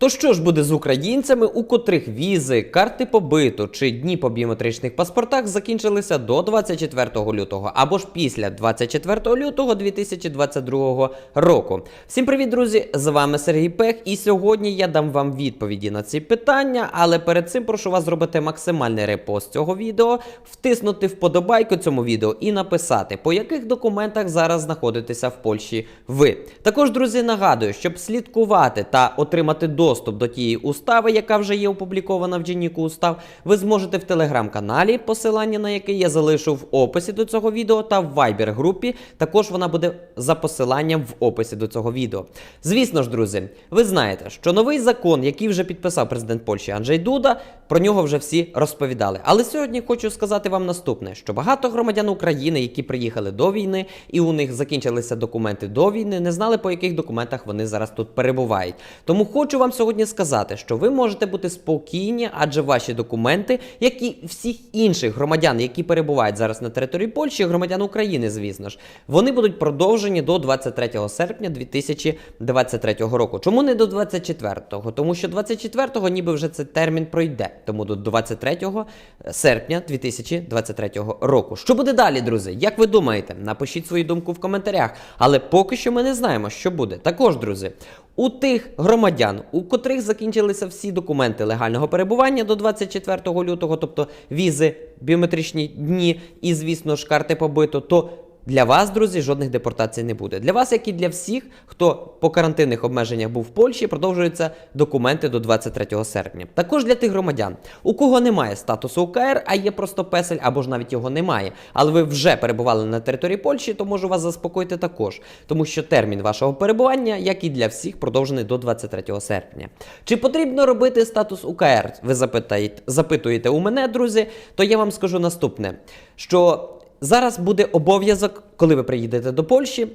То що ж буде з українцями, у котрих візи, карти побиту чи дні по біометричних паспортах закінчилися до 24 лютого або ж після 24 лютого 2022 року? Всім привіт, друзі! З вами Сергій Пех, і сьогодні я дам вам відповіді на ці питання. Але перед цим прошу вас зробити максимальний репост цього відео, втиснути вподобайку цьому відео і написати, по яких документах зараз знаходитеся в Польщі ви. Також, друзі, нагадую, щоб слідкувати та отримати доступ до тієї устави, яка вже є опублікована в Дженіку Устав, ви зможете в телеграм-каналі, посилання на який я залишу в описі до цього відео, та в Viber групі. Також вона буде за посиланням в описі до цього відео. Звісно ж, друзі, ви знаєте, що новий закон, який вже підписав президент Польщі Анджей Дуда, про нього вже всі розповідали. Але сьогодні хочу сказати вам наступне: що багато громадян України, які приїхали до війни, і у них закінчилися документи до війни, не знали, по яких документах вони зараз тут перебувають. Тому хочу вам сьогодні сказати, що ви можете бути спокійні, адже ваші документи, як і всіх інших громадян, які перебувають зараз на території Польщі, громадян України, звісно ж, вони будуть продовжені до 23 серпня 2023 року. Чому не до 24-го? Тому що 24-го ніби вже цей термін пройде. Тому до 23 серпня 2023 року. Що буде далі, друзі? Як ви думаєте? Напишіть свою думку в коментарях. Але поки що ми не знаємо, що буде. Також, друзі, у тих громадян, у котрих закінчилися всі документи легального перебування до 24 лютого, тобто візи, біометричні дні і, звісно ж, карти побиту, то для вас, друзі, жодних депортацій не буде. Для вас, як і для всіх, хто по карантинних обмеженнях був в Польщі, продовжуються документи до 23 серпня. Також для тих громадян, у кого немає статусу УКР, а є просто песель або ж навіть його немає. Але ви вже перебували на території Польщі, то можу вас заспокоїти також, тому що термін вашого перебування, як і для всіх, продовжений до 23 серпня. Чи потрібно робити статус УКР? Ви запитаєте, запитуєте у мене, друзі, то я вам скажу наступне: що Зараз буде обов'язок, коли ви приїдете до Польщі,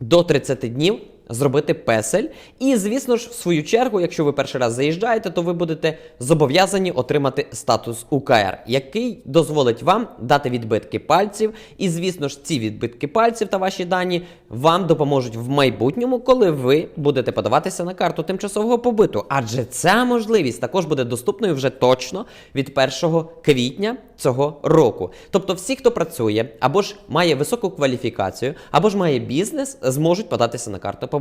до 30 днів зробити песель. І, звісно ж, в свою чергу, якщо ви перший раз заїжджаєте, то ви будете зобов'язані отримати статус УКР, який дозволить вам дати відбитки пальців. І, звісно ж, ці відбитки пальців та ваші дані вам допоможуть в майбутньому, коли ви будете подаватися на карту тимчасового побиту. Адже ця можливість також буде доступною вже точно від 1 квітня цього року. Тобто, всі, хто працює або ж має високу кваліфікацію, або ж має бізнес, зможуть податися на карту побиту.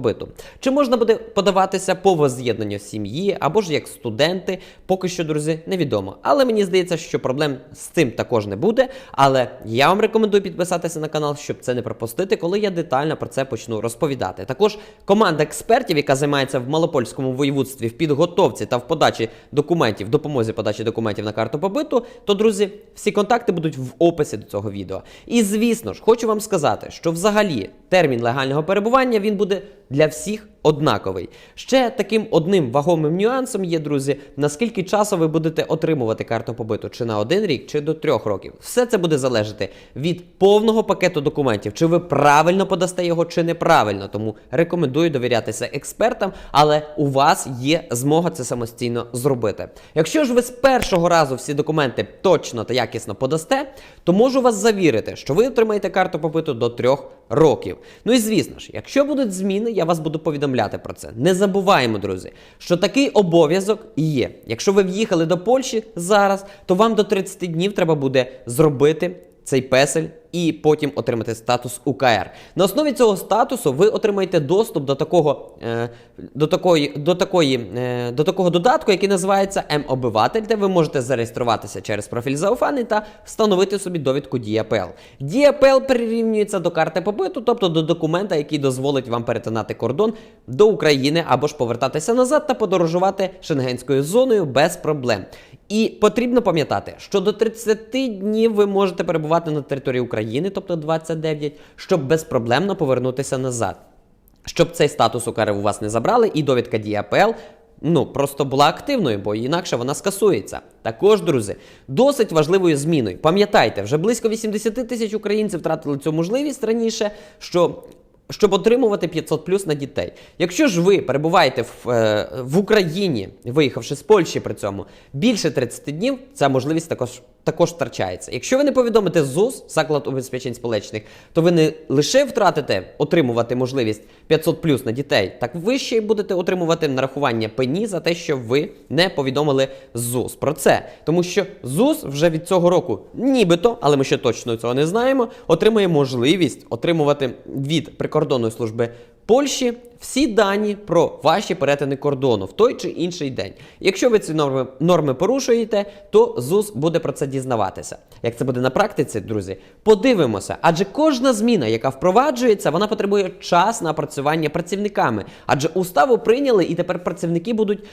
Чи можна буде подаватися по воз'єднанню сім'ї, або ж як студенти, поки що, друзі, невідомо. Але мені здається, що проблем з цим також не буде. Але я вам рекомендую підписатися на канал, щоб це не пропустити, коли я детально про це почну розповідати. Також команда експертів, яка займається в малопольському воєводстві в підготовці та в подачі документів, допомозі подачі документів на карту побиту, то, друзі, всі контакти будуть в описі до цього відео. І звісно ж, хочу вам сказати, що взагалі термін легального перебування він буде для всіх однаковий. Ще таким одним вагомим нюансом є, друзі, наскільки часу ви будете отримувати карту побиту, чи на один рік, чи до трьох років. Все це буде залежати від повного пакету документів, чи ви правильно подасте його, чи неправильно. Тому рекомендую довірятися експертам, але у вас є змога це самостійно зробити. Якщо ж ви з першого разу всі документи точно та якісно подасте, то можу вас завірити, що ви отримаєте карту побиту до трьох років. Ну і звісно ж, якщо будуть зміни, я вас буду повідомляти про це. Не забуваємо, друзі, що такий обов'язок є. Якщо ви в'їхали до Польщі зараз, то вам до 30 днів треба буде зробити цей песель і потім отримати статус УКР. На основі цього статусу ви отримаєте доступ до такого, е, до такої, до такої, е, до такого додатку, який називається М-обиватель, де ви можете зареєструватися через профіль Зауфани та встановити собі довідку DAPL. DAPL прирівнюється до карти побиту, тобто до документа, який дозволить вам перетинати кордон до України або ж повертатися назад та подорожувати шенгенською зоною без проблем. І потрібно пам'ятати, що до 30 днів ви можете перебувати на території України, тобто 29, щоб безпроблемно повернутися назад. Щоб цей статус УКР у вас не забрали, і довідка DAPL ну, просто була активною, бо інакше вона скасується. Також, друзі, досить важливою зміною. Пам'ятайте, вже близько 80 тисяч українців втратили цю можливість раніше, що щоб отримувати 500 плюс на дітей. Якщо ж ви перебуваєте в, е, в Україні, виїхавши з Польщі при цьому більше 30 днів, ця можливість також також втрачається. Якщо ви не повідомите ЗУС, заклад убезпечень сполечних, то ви не лише втратите отримувати можливість 500 плюс на дітей, так ви ще й будете отримувати нарахування пені за те, що ви не повідомили ЗУС про це. Тому що ЗУС вже від цього року, нібито, але ми ще точно цього не знаємо, отримує можливість отримувати від прикордонної служби Польщі всі дані про ваші перетини кордону в той чи інший день. Якщо ви ці норми, норми порушуєте, то ЗУС буде про це дізнаватися. Як це буде на практиці, друзі? Подивимося, адже кожна зміна, яка впроваджується, вона потребує час на опрацювання працівниками. Адже уставу прийняли, і тепер працівники будуть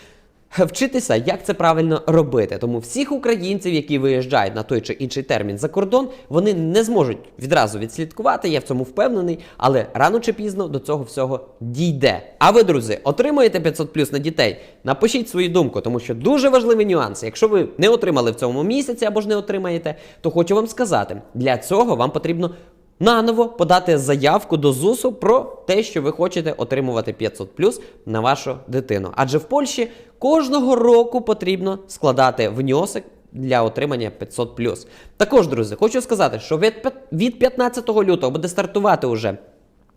вчитися, як це правильно робити. Тому всіх українців, які виїжджають на той чи інший термін за кордон, вони не зможуть відразу відслідкувати. Я в цьому впевнений, але рано чи пізно до цього всього дійде. А ви, друзі, отримуєте 500 плюс на дітей? Напишіть свою думку, тому що дуже важливий нюанс. Якщо ви не отримали в цьому місяці або ж не отримаєте, то хочу вам сказати, для цього вам потрібно наново подати заявку до ЗУСу про те, що ви хочете отримувати 500 плюс на вашу дитину. Адже в Польщі кожного року потрібно складати внесок для отримання 500 плюс. Також, друзі, хочу сказати, що від 15 лютого буде стартувати уже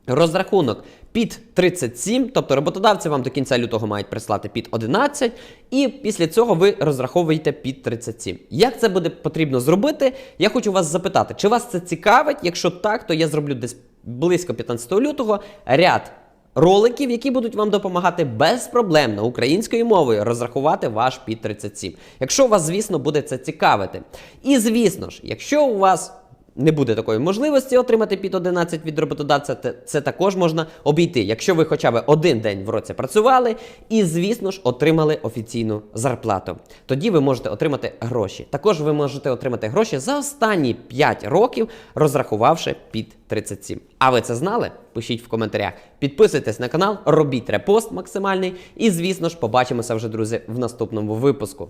Розрахунок під 37, тобто роботодавці вам до кінця лютого мають прислати під 11, і після цього ви розраховуєте під 37. Як це буде потрібно зробити? Я хочу вас запитати, чи вас це цікавить? Якщо так, то я зроблю десь близько 15 лютого ряд роликів, які будуть вам допомагати безпроблемно українською мовою розрахувати ваш під 37. Якщо вас, звісно, буде це цікавити. І звісно ж, якщо у вас не буде такої можливості отримати під 11 від роботодавця, це також можна обійти, якщо ви хоча б один день в році працювали і, звісно ж, отримали офіційну зарплату. Тоді ви можете отримати гроші. Також ви можете отримати гроші за останні 5 років, розрахувавши під 37. А ви це знали? Пишіть в коментарях. Підписуйтесь на канал, робіть репост максимальний. І, звісно ж, побачимося вже, друзі, в наступному випуску.